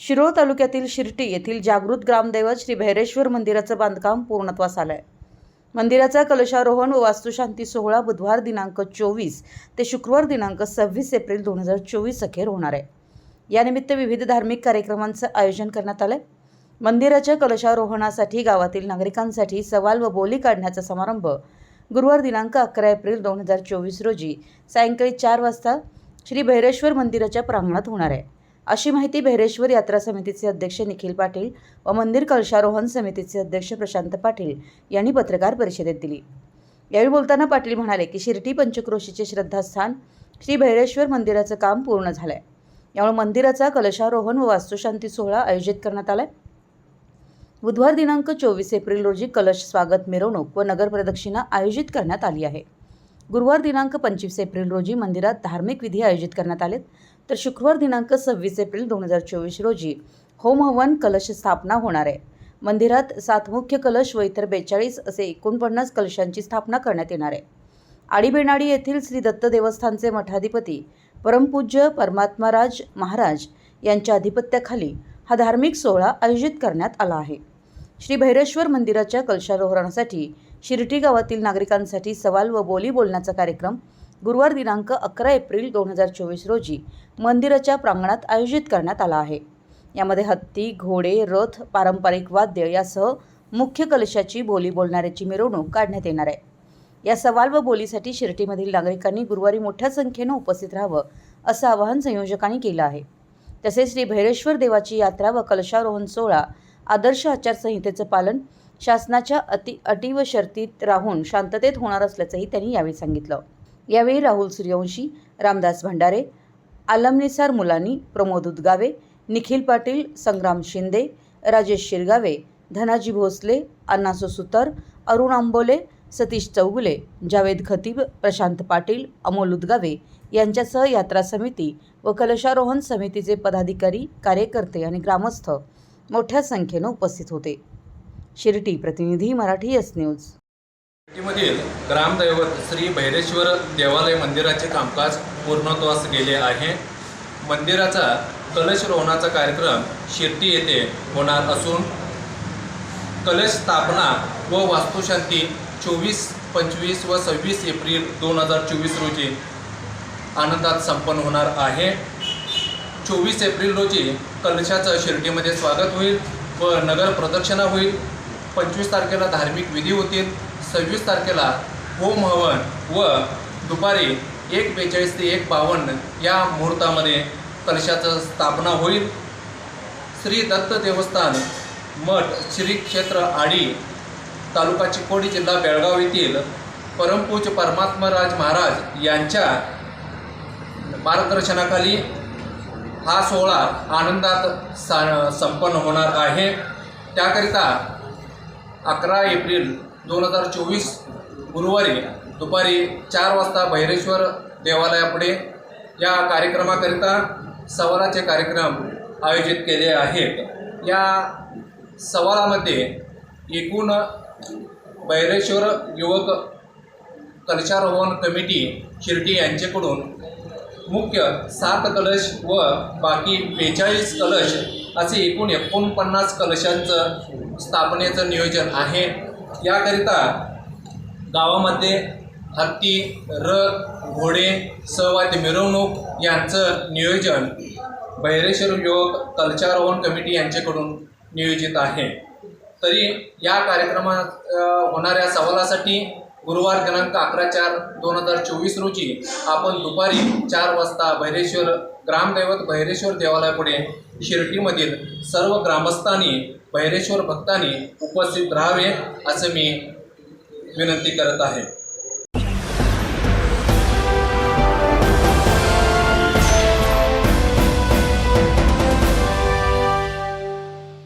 शिरोळ तालुक्यातील शिर्टी येथील जागृत ग्रामदैवत श्री भैरेश्वर मंदिराचं बांधकाम पूर्णत्वास आलं आहे मंदिराचा कलशारोहण व वास्तुशांती सोहळा बुधवार दिनांक चोवीस ते शुक्रवार दिनांक सव्वीस एप्रिल दोन हजार चोवीस अखेर होणार आहे. यानिमित्त विविध धार्मिक कार्यक्रमांचं आयोजन करण्यात आलं मंदिराच्या कलशारोहणासाठी गावातील नागरिकांसाठी सवाल व बोली काढण्याचा समारंभ गुरुवार दिनांक अकरा एप्रिल दोन हजार चोवीस रोजी सायंकाळी चार वाजता श्री भैरेश्वर मंदिराच्या प्रांगणात होणार आहे. अशी माहिती भैरेश्वर यात्रा समितीचे अध्यक्ष निखिल पाटील व मंदिर कलशारोहण समितीचे अध्यक्ष प्रशांत पाटील यांनी पत्रकार परिषदेत दिली. यावेळी बोलताना पाटील म्हणाले की शिर्टी पंचक्रोशीचे श्रद्धास्थान श्री भैरेश्वर मंदिराचं काम पूर्ण झालं आहे यामुळे मंदिराचा कलशारोहण व वास्तुशांती सोहळा आयोजित करण्यात आला आहे बुधवार दिनांक चोवीस एप्रिल रोजी कलश स्वागत मिरवणूक व नगर प्रदक्षिणा आयोजित करण्यात आली आहे. गुरुवार दिनांक पंचवीस एप्रिल रोजी मंदिरात धार्मिक विधी आयोजित करण्यात आलेत. तर शुक्रवार दिनांक सव्वीस एप्रिल दोन हजार चोवीस रोजी होम हवन कलश स्थापना होणार आहे. मंदिरात सात मुख्य कलश व इतर बेचाळीस असे एकोणपन्नास कलशांची स्थापना करण्यात येणार आहे. आडीबेनाडी येथील श्री दत्त देवस्थानचे मठाधिपती परमपूज्य परमात्माराज महाराज यांच्या अधिपत्याखाली हा धार्मिक सोहळा आयोजित करण्यात आला आहे. श्री भैरेश्वर मंदिराच्या कलशारोहणासाठी शिर्टी गावातील नागरिकांसाठी सवाल व बोली बोलण्याचा कार्यक्रम गुरुवार दिनांक अकरा एप्रिल दोन हजार चोवीस रोजी मंदिराच्या प्रांगणात आयोजित करण्यात आला आहे. यामध्ये हत्ती घोडे रथ पारंपरिक वाद्य यासह मुख्य कलशाची बोली बोलणाऱ्याची मिरवणूक काढण्यात येणार आहे. या सवाल व बोलीसाठी शिर्टीमधील नागरिकांनी गुरुवारी मोठ्या संख्येनं उपस्थित राहावं असं आवाहन संयोजकांनी केलं आहे. तसेच श्री भैरेश्वर देवाची यात्रा व कलशारोहण सोहळा आदर्श आचारसंहितेचं पालन शासनाच्या अति अटी व शर्तीत राहून शांततेत होणार असल्याचंही त्यांनी यावेळी सांगितलं. यावेळी राहुल सूर्यवंशी रामदास भंडारे आलमनिसार मुलानी प्रमोद उदगावे निखिल पाटील संग्राम शिंदे राजेश शिरगावे धनाजी भोसले अण्णासो सुतर अरुण आंबोले सतीश चौगुले जावेद खतीब प्रशांत पाटील अमोल उदगावे यांच्यासह यात्रा समिती व कलशारोहण समितीचे पदाधिकारी कार्यकर्ते आणि ग्रामस्थ मोठ्या संख्येनं उपस्थित होते. शिर्टी प्रतिनिधी मराठी एस न्यूज. शिर्टीमधील ग्रामदैवत श्री भैरेश्वर देवालय मंदिराचे कामकाज पूर्णत्वास गेले आहे. मंदिराचा कलश रोवणाचा कार्यक्रम शिर्टी येथे होणार असून कलश स्थापना व वास्तुशांती चोवीस पंचवीस व सव्वीस एप्रिल दोन हजार चोवीस रोजी आनंदात संपन्न होणार आहे. चोवीस एप्रिल रोजी कलशाचं शिर्टीमध्ये स्वागत होईल व नगर प्रदक्षिणा होईल. पंचवीस तारखेला धार्मिक विधी होतील सव्वीस तारखेला होम हवन व दुपारी एक बेचाळीस ते एक बावन्न या मुहूर्तामध्ये कलशाचं स्थापना होईल. श्री दत्त देवस्थान मठ श्री क्षेत्र आडी तालुका चिकोडी जिल्हा बेळगाव येथील परमपूज परमात्मराज महाराज यांच्या मार्गदर्शनाखाली हा सोहळा आनंदात सा संपन्न होणार आहे. त्याकरिता अकरा एप्रिल दोन हजार चोवीस गुरुवारी दुपारी चार वाजता भैरेश्वर देवालयापुढे या कार्यक्रमाकरिता सवालाचे कार्यक्रम आयोजित केले आहेत. या सवालामध्ये एकूण भैरेश्वर युवक कलशारोहण कमिटी शिर्डी यांच्याकडून मुख्य सात कलश व बाकी बेचाळीस कलश असे एकूण एकोणपन्नास कलशांचं स्थापनेचं नियोजन आहे. याकरिता गावामध्ये हत्ती रथ घोडे सहवाद्य मिरवणूक यांचं नियोजन भैरेश्वर युवक कल्चारोहण कमिटी यांच्याकडून नियोजित आहे. तरी या कार्यक्रमात होणाऱ्या सवालासाठी गुरुवार दिनांक अकरा चार दोन हजार चोवीस रोजी आपण दुपारी चार वाजता भैरेश्वर ग्रामदैवत भैरेश्वर देवालयापुढे शिर्डीमधील सर्व ग्रामस्थांनी भैरेश्वर भक्तांनी उपस्थित राहावे असं मी विनंती करत आहे.